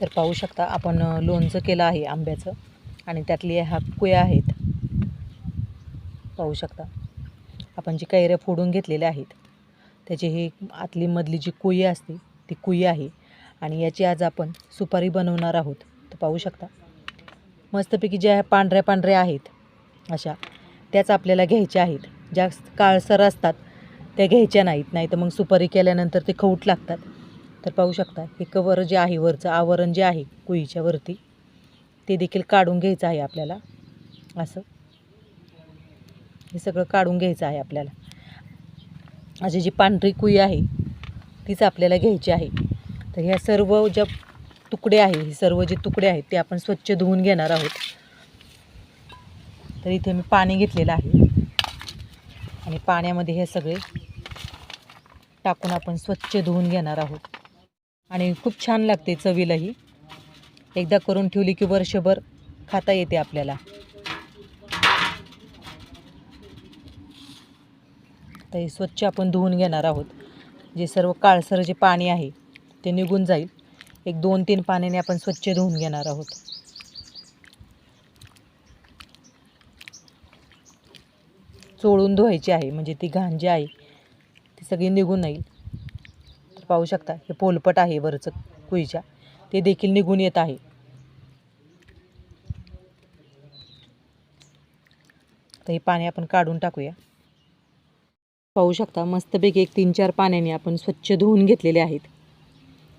तर पाहू शकता आपण लोणचं केलं आहे आंब्याचं आणि त्यातली ह्या कुया आहेत. पाहू शकता. आपण जी कैऱ्या फोडून घेतलेल्या आहेत त्याची ही आतली मधली जी कुई असते ती कुई आहे आणि याची आज आपण सुपारी बनवणार आहोत. तर पाहू शकता. मस्तपैकी ज्या ह्या पांढऱ्या पांढऱ्या आहेत अशा त्याच आपल्याला घ्यायच्या आहेत. ज्या काळसर असतात त्या घ्यायच्या नाहीत. नाही तर मग सुपारी केल्यानंतर ते खवूट लागतात. तर पाहू शकता हे कवर जे आहे वरचं आवरण जे आहे कुईच्या वरती ते देखील काढून घ्यायचं आहे आपल्याला. असं. हे सगळं काढून घ्यायचं आहे आपल्याला. अशी जी पांढरी कुई आहे तीच आपल्याला घ्यायची आहे. तर ह्या सर्व ज्या तुकडे आहे हे सर्व जे तुकडे आहेत ते आपण स्वच्छ धुवून घेणार आहोत. तर इथे मी पाणी घेतलेलं आहे. आणि पाण्यामध्ये हे सगळे टाकून आपण स्वच्छ धुवून घेणार आहोत. आणि खूप छान लागते चवीलाही. एकदा करून ठेवली की वर्षभर खाता येते आपल्याला. तर हे स्वच्छ आपण धुवून घेणार आहोत. जे सर्व काळसर जे पाणी आहे ते निघून जाईल. एक दोन तीन पाण्याने आपण स्वच्छ धुवून घेणार आहोत. चोळून धुवायची आहे म्हणजे ती घाण जी आहे ती सगळी निघून येईल. पाहू शकता हे पोलपट आहे वरचं कुईच्या. ते देखील निघून येत आहे. तर हे पाणी आपण काढून टाकूया. पाहू शकता मस्तपैकी एक तीन चार पाण्याने आपण स्वच्छ धुवून घेतलेले आहेत.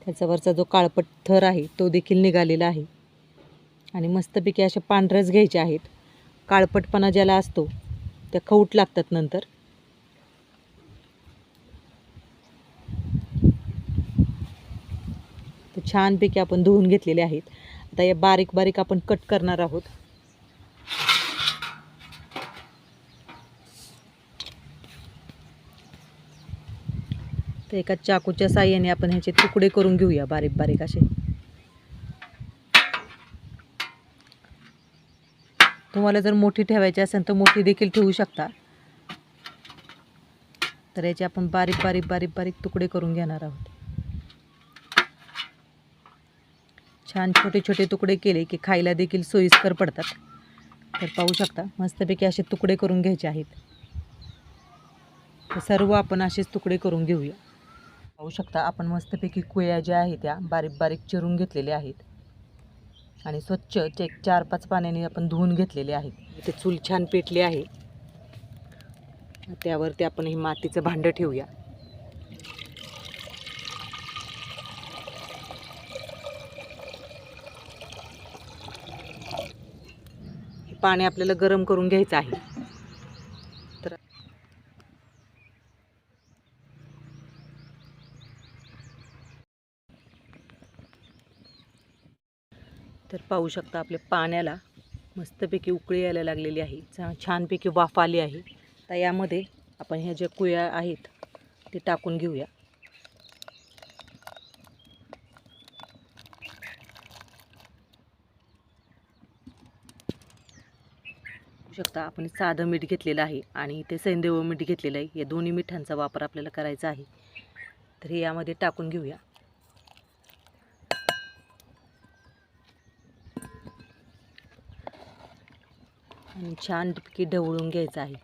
त्याच्यावरचा जो काळपट थर आहे तो देखील निघालेला आहे. आणि मस्तपैकी अशा पांढऱ्याच घ्यायच्या आहेत. काळपटपणा ज्याला असतो त्या खवूट लागतात नंतर तर छानपैकी आपण धुवून घेतलेले आहेत. आता या बारीक बारीक आपण कट करणार आहोत. तर एका चाकूच्या साह्याने आपण ह्याचे तुकडे करून घेऊया बारीक बारीक असे. तुम्हाला जर मोठी ठेवायची असेल तर मोठी देखील ठेवू शकता. तर याचे आपण बारीक बारीक बारीक बारीक तुकडे करून घेणार आहोत. छान छोटे छोटे तुकडे केले की खायला देखील सोयीस्कर पडतात. तर पाहू शकता मस्तपैकी असे तुकडे करून घ्यायचे आहेत. सर्व आपण असेच तुकडे करून घेऊया. पाहू शकता आपण मस्तपैकी कुया ज्या आहेत त्या बारीक बारीक चिरून घेतलेल्या आहेत. आणि स्वच्छ एक चार पाच पाण्याने आपण धुवून घेतलेले आहेत. ते चूल छान पेटली आहे. त्यावरती आपण हे मातीचं भांडं ठेवूया. पाणी आपल्याला गरम करून घ्यायचं आहे. तर तर पाहू शकता आपल्या पाण्याला मस्तपैकी उकळी यायला लागलेली आहे. छानपैकी वाफ आली आहे. तर यामध्ये आपण ह्या ज्या कुया आहेत ते टाकून घेऊया. शकता. आपण साधं मीठ घेतलेलं आहे आणि ते सैंधव मीठ घेतलेलं आहे. या दोन्ही मिठांचा वापर आपल्याला करायचा आहे. तर हे यामध्ये टाकून घेऊया. आणि छानपैकी ढवळून घ्यायचं आहे.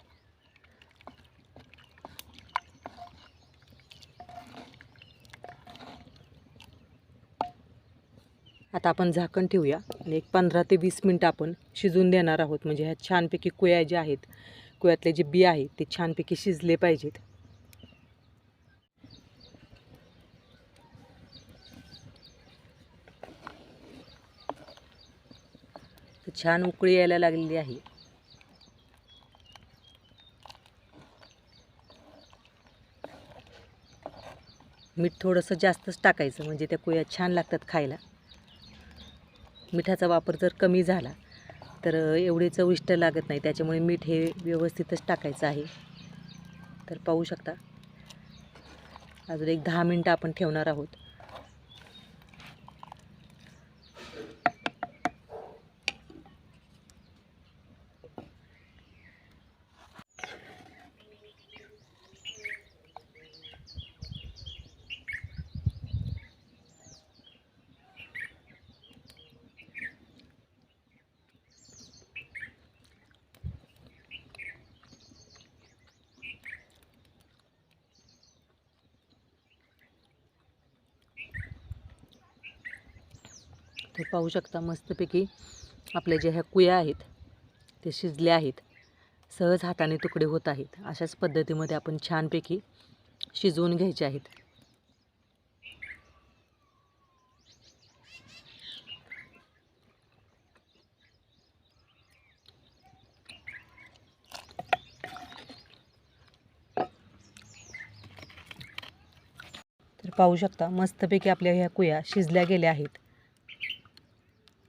आता आपण झाकण ठेवूया. आणि एक पंधरा ते वीस मिनटं आपण शिजून देणार आहोत. म्हणजे ह्या छानपैकी कुया ज्या आहेत कुयातले जे बी आहे ते छानपैकी शिजले पाहिजेत. छान उकळी यायला लागलेली आहे. मीठ थोडंसं जास्तच टाकायचं. म्हणजे त्या कुया छान लागतात खायला. मिठाचा वापर जर कमी झाला तर एवढे चविष्ट लागत नाही. त्याच्यामुळे मीठ हे व्यवस्थितच टाकायचं आहे. तर पाहू शकता. अजून एक दहा मिनटं आपण ठेवणार आहोत. तर पाहू शकता मस्तपैकी आपल्या ज्या ह्या कुया आहेत ते शिजल्या आहेत. सहज हाताने तुकडे होत आहेत. अशाच पद्धतीमध्ये आपण छानपैकी शिजवून घ्यायचे आहेत. तर पाहू शकता मस्तपैकी आपल्या ह्या कुया शिजल्या गेल्या आहेत.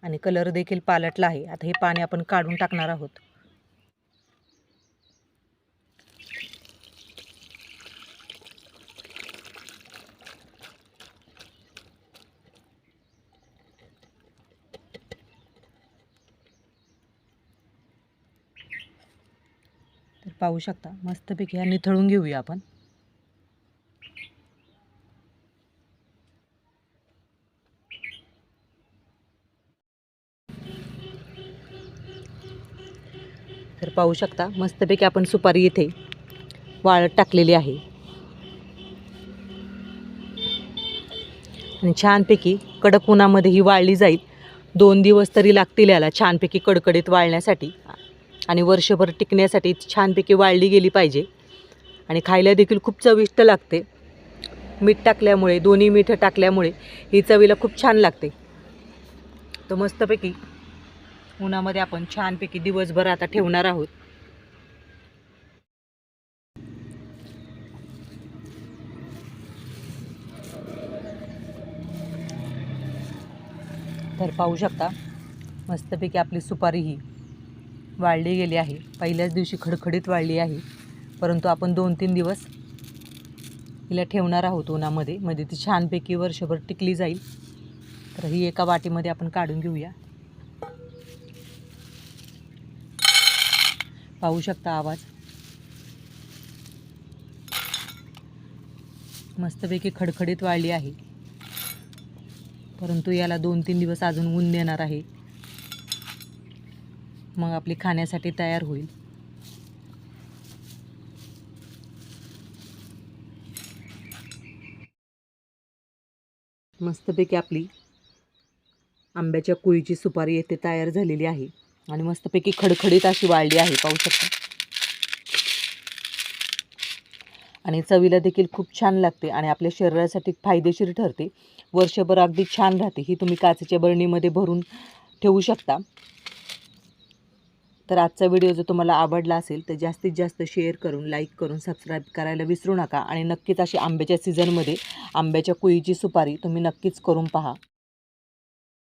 आणि कलर देखील पालटला आहे. आता हे पाणी आपण काढून टाकणार आहोत. तर पाहू शकता मस्तपैकी ह्या निथळून घेऊया आपण. पाहू शकता. मस्तपैकी आपण सुपारी इथे वाळत टाकलेली आहे. आणि छानपैकी कडक उन्हामध्ये ही वाळली जाईल. दोन दिवस तरी लागतील याला छानपैकी कडकडीत वाळण्यासाठी. आणि वर्षभर टिकण्यासाठी छानपैकी वाळली गेली पाहिजे. आणि खायला देखील खूप चविष्ट लागते. मीठ टाकल्यामुळे दोन्ही मीठ टाकल्यामुळे ही चवीला खूप छान लागते. तर मस्तपैकी उन्हामध्ये आपण छानपैकी दिवसभर आता ठेवणार आहोत. तर पाहू शकता मस्तपैकी आपली सुपारी ही वाळली गेली आहे. पहिल्याच दिवशी खडखडीत वाळली आहे. परंतु आपण दोन तीन दिवस हिला ठेवणार आहोत उन्हामध्ये. म्हणजे ती छानपैकी वर्षभर टिकली जाईल. तर ही एका वाटीमध्ये आपण काढून घेऊया. पाहू शकता आवाज. मस्तपैकी खडखडीत वाळली आहे. परंतु याला दोन तीन दिवस अजून ऊन देणार आहे. मग आपली खाण्यासाठी तयार होईल. मस्तपैकी आपली आंब्याच्या कुळीची सुपारी येथे तयार झालेली आहे. आणि मस्तपैकी खडखडीत अशी वाळली आहे पाहू शकता. आणि चवीला देखील खूप छान लागते आणि आपल्या शरीरासाठी फायदेशीर ठरते. वर्षभर अगदी छान राहते. ही तुम्ही काचेच्या बरणीमध्ये भरून ठेवू शकता. तर आजचा व्हिडिओ जर तुम्हाला आवडला असेल तर जास्तीत जास्त शेअर करून लाईक करून सबस्क्राईब करायला विसरू नका. आणि नक्कीच अशी आंब्याच्या सीझनमध्ये आंब्याच्या कुळीची सुपारी तुम्ही नक्कीच करून पहा.